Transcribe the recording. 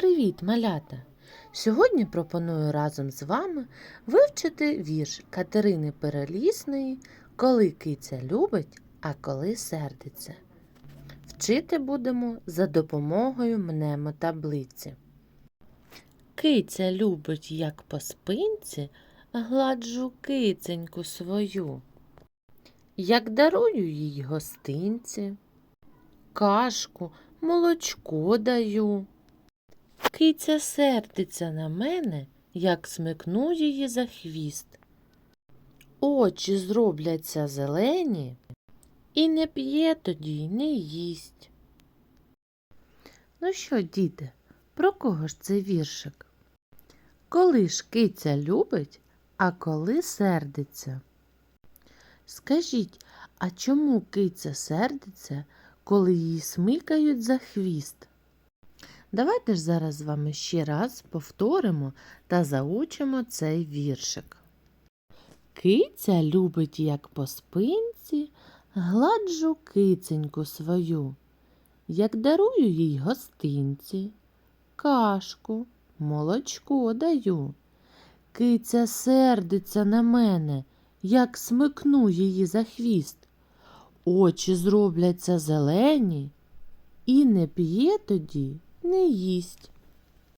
Привіт, малята! Сьогодні пропоную разом з вами вивчити вірш Катерини Перелісної Коли киця любить, а коли сердиться. Вчити будемо за допомогою мнемотаблиці. Киця любить, як по спинці, гладжу киценьку свою. Як дарую їй гостинці, кашку, молочко даю. Киця сердиться на мене, як смикну її за хвіст. Очі зробляться зелені, і не п'є тоді, й не їсть. Ну що, діти, про кого ж це віршик? Коли ж киця любить, а коли сердиться? Скажіть, а чому киця сердиться, коли її смикають за хвіст? Давайте ж зараз з вами ще раз повторимо та заучимо цей віршик. Киця любить, як по спинці, гладжу киценьку свою, як дарую їй гостинці, кашку, молочко даю. Киця сердиться на мене, як смикну її за хвіст. Очі зробляться зелені, і не п'є тоді, не їсть.